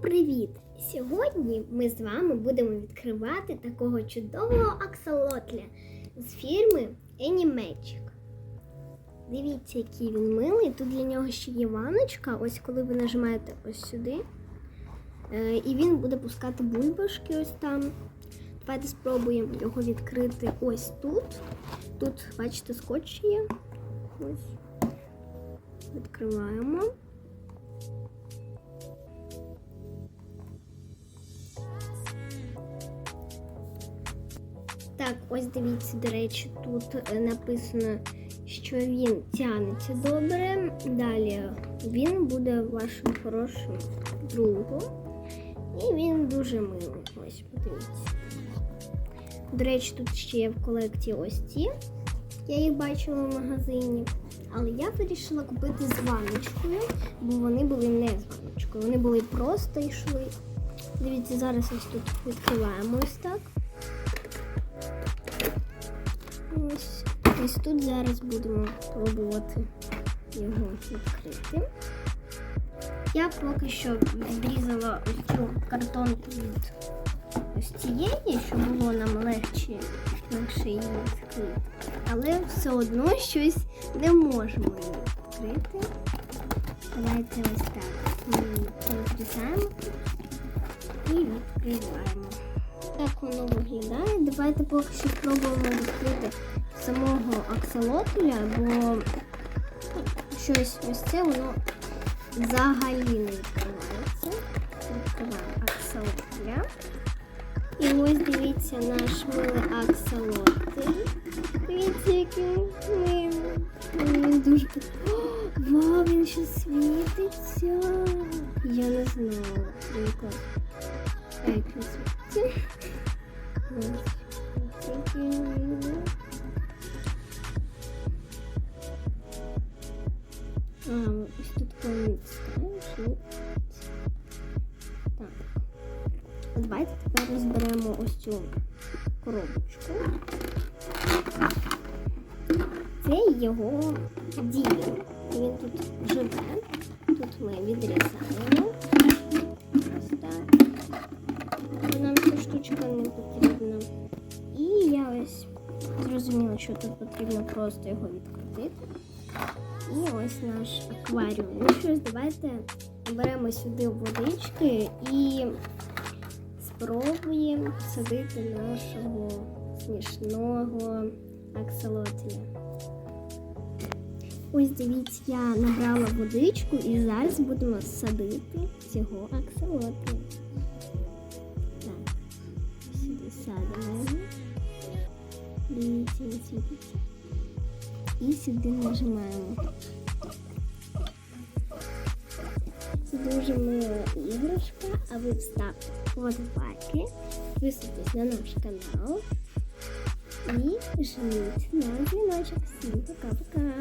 привіт! Сьогодні ми з вами будемо відкривати такого чудового аксолотля з фірми Anymagic. Дивіться, який він милий. Тут для нього ще є ваночка. Ось коли ви нажимаєте ось сюди. е, І він буде пускати бульбашки ось там. Давайте спробуємо його відкрити ось тут. Тут, бачите, скотч є. Ось. Відкриваємо. Так, ось дивіться, до речі, тут е, написано, що він тягнеться добре. Далі він буде вашим хорошим другом. І він дуже милий. Ось, подивіться. До речі, тут ще є в колекції ось ці. Я їх бачила в магазині. Але я вирішила купити з ванночкою, бо вони були не з ванночкою. Вони були просто йшли. Дивіться, зараз ось тут відкриваємо ось так. Ось, ось тут зараз будемо пробувати його відкрити. Я поки що відрізала ось цю картонку від ось цієї, щоб було нам легше, легше її відкрити. Але все одно щось не можемо її відкрити. Давайте ось так. Ми розрізаємо і відкриваємо. Так воно виглядає. Давайте поки що спробуємо відкрити самого аксолотля, бо щось ось це воно взагалі не відкривається. Відкриваємо аксолотля. І ось дивіться наш милий аксолотль. Дивіться, який милий. Він дуже О, Вау, він ще світиться. Я не знала. Він клас. Тут коли. Так. Давайте тепер розберемо ось цю коробочку. Це його дім. Він тут живе. Тут ми відрізаємо. Зрозуміла, що тут потрібно просто його відкрутити. І ось наш акваріум. Ну що ж, давайте беремо сюди водички і спробуємо посадити нашого смішного аксолотля. Ось дивіться, я набрала водичку і зараз будемо садити цього аксолотля. Дивіться, він світиться. І сюди нажимаємо. Це дуже мила іграшка, а ви ставте вподобайки, підписуйтесь на наш канал і жміть на дзвіночок. Всім пока-пока!